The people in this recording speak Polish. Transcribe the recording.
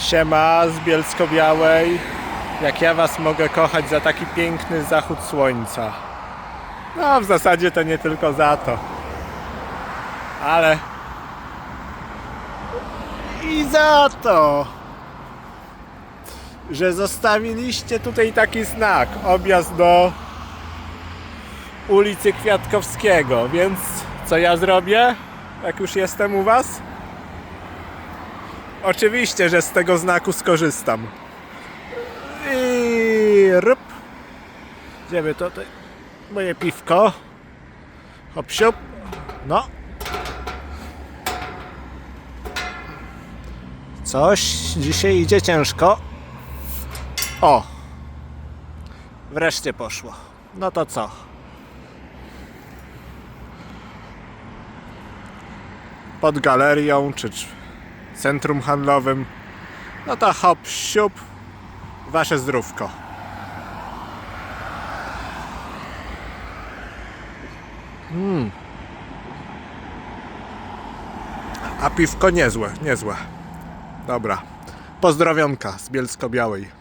Siema z Bielsko-Białej. Jak ja was mogę kochać za taki piękny zachód słońca. No, w zasadzie to nie tylko za to. Ale i za to, że zostawiliście tutaj taki znak, objazd do ulicy Kwiatkowskiego, więc co ja zrobię, jak już jestem u was? Oczywiście, że z tego znaku skorzystam. I rup. Idziemy tutaj. Moje piwko. Hop siup. No. Coś dzisiaj idzie ciężko. O. Wreszcie poszło. No to co? Pod galerią czy centrum handlowym. No to hop, siup, wasze zdrówko. Mm. A piwko niezłe, niezłe. Dobra. Pozdrowionka z Bielsko-Białej.